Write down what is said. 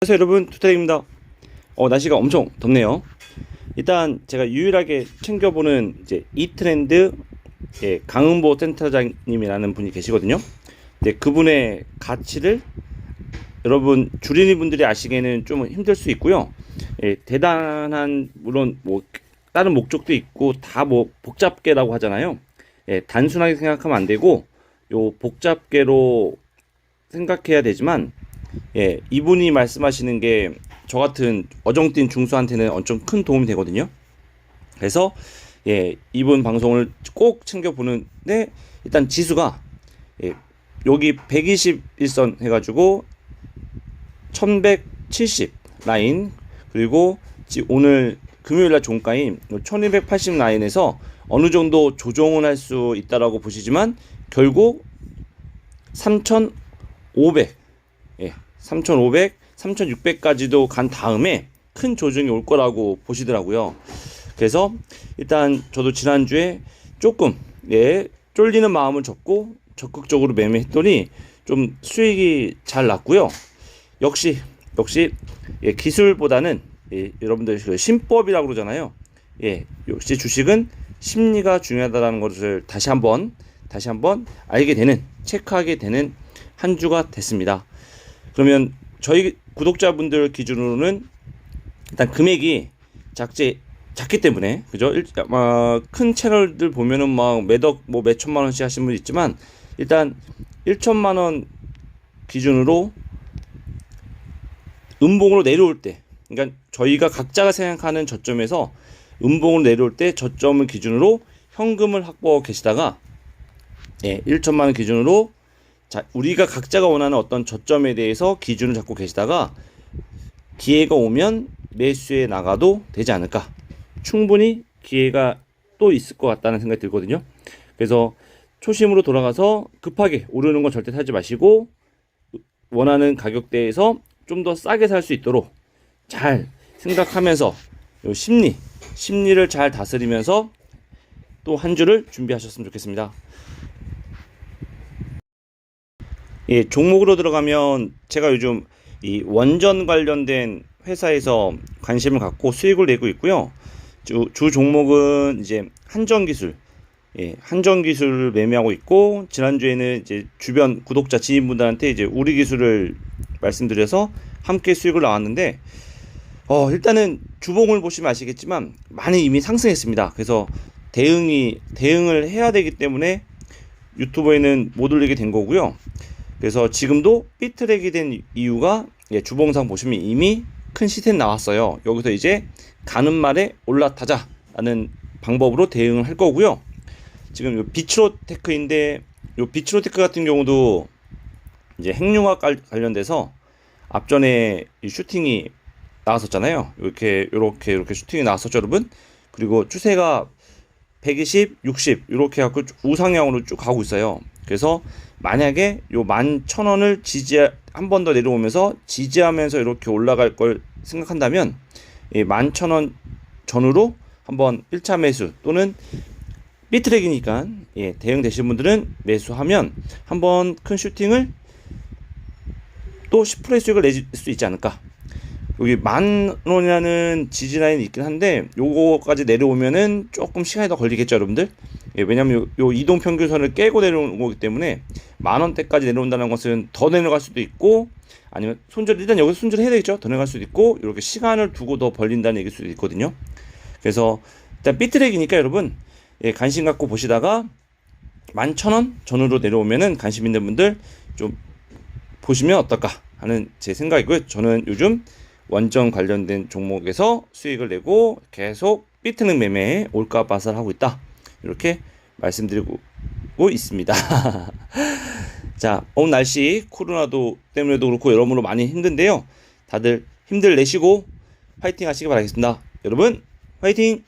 안녕하세요 여러분. 투타입니다. 어 날씨가 엄청 덥네요. 일단 제가 유일하게 챙겨보는 이제 이 트렌드 예, 강은보 센터장님이라는 분이 계시거든요. 네, 그분의 가치를 여러분 주린이 분들이 아시기에는 좀 힘들 수 있고요. 예, 대단한 물론 뭐 다른 목적도 있고 다 뭐 복잡계라고 하잖아요. 예, 단순하게 생각하면 안 되고 요 복잡계로 생각해야 되지만 예, 이분이 말씀하시는 게 저 같은 어정뛴 중수한테는 엄청 큰 도움이 되거든요. 그래서 예, 이분 방송을 꼭 챙겨 보는데 일단 지수가 예, 여기 121선 해 가지고 1170 라인 그리고 지- 오늘 금요일 날 종가인 1280 라인에서 어느 정도 조정을 할 수 있다라고 보시지만 결국 3500 예, 3,500, 3,600까지도 간 다음에 큰 조정이 올 거라고 보시더라고요. 그래서 일단 저도 지난주에 조금 예, 쫄리는 마음을 접고 적극적으로 매매했더니 좀 수익이 잘 났고요. 역시 역시 예, 기술보다는 예, 여러분들 그 심법이라고 그러잖아요. 예, 역시 주식은 심리가 중요하다는 것을 다시 한번 다시 한번 알게 되는 체크하게 되는 한 주가 됐습니다. 그러면 저희 구독자분들 기준으로는 일단 금액이 작지 작기 때문에 그죠? 일, 어, 큰 채널들 보면은 막 매덕 뭐 몇천만 원씩 하시는 분 있지만 일단 1천만 원 기준으로 음봉으로 내려올 때 그러니까 저희가 각자가 생각하는 저점에서 음봉으로 내려올 때 저점을 기준으로 현금을 확보하고 계시다가 예, 1천만 원 기준으로 자, 우리가 각자가 원하는 어떤 저점에 대해서 기준을 잡고 계시다가 기회가 오면 매수에 나가도 되지 않을까. 충분히 기회가 또 있을 것 같다는 생각이 들거든요. 그래서 초심으로 돌아가서 급하게 오르는 건 절대 사지 마시고 원하는 가격대에서 좀 더 싸게 살 수 있도록 잘 생각하면서 요 심리, 심리를 잘 다스리면서 또 한 주를 준비하셨으면 좋겠습니다. 예, 종목으로 들어가면 제가 요즘 이 원전 관련된 회사에서 관심을 갖고 수익을 내고 있고요. 주, 주 종목은 이제 한전기술, 예, 한전기술을 매매하고 있고 지난주에는 이제 주변 구독자 지인분들한테 이제 우리 기술을 말씀드려서 함께 수익을 나왔는데 어, 일단은 주봉을 보시면 아시겠지만 많이 이미 상승했습니다. 그래서 대응이 대응을 해야 되기 때문에 유튜브에는 못 올리게 된 거고요. 그래서 지금도 삐트랙이 된 이유가 예, 주봉상 보시면 이미 큰 시세 나왔어요. 여기서 이제 가는 말에 올라타자라는 방법으로 대응을 할 거고요. 지금 요 비츠로테크인데 요 비츠로테크 같은 경우도 이제 핵융합 관- 관련돼서 앞전에 이 슈팅이 나왔었잖아요. 이렇게 이렇게 이렇게 슈팅이 나왔었죠, 여러분. 그리고 추세가 120, 60 이렇게 갖고 쭉 우상향으로 쭉 가고 있어요. 그래서 만약에 요 11,000원을 지지 한 번 더 내려오면서 지지하면서 이렇게 올라갈 걸 생각한다면 이 11,000원 전후로 한번 1차 매수 또는 삐트랙이니까 예, 대응 되신 분들은 매수하면 한번 큰 슈팅을 또 10%의 수익을 낼 수 있지 않을까. 여기 만 원이라는 지지 라인이 있긴 한데 요거까지 내려오면은 조금 시간이 더 걸리겠죠, 여러분들. 예, 왜냐면 요, 요 이동 평균선을 깨고 내려오는 거기 때문에 만 원대까지 내려온다는 것은 더 내려갈 수도 있고 아니면 손절 일단 여기서 손절 해야 되겠죠. 더 내려갈 수도 있고 이렇게 시간을 두고 더 벌린다는 얘기일 수도 있거든요. 그래서 일단 삐트랙이니까 여러분 예, 관심 갖고 보시다가 만 천 원 전후로 내려오면은 관심 있는 분들 좀 보시면 어떨까 하는 제 생각이고요. 저는 요즘 원전 관련된 종목에서 수익을 내고 계속 삐트는 매매에 올가밭을 하고 있다. 이렇게 말씀드리고 있습니다. 자, 오늘 날씨 코로나도 때문에도 그렇고 여러모로 많이 힘든데요. 다들 힘들 내시고 파이팅 하시기 바라겠습니다. 여러분, 파이팅!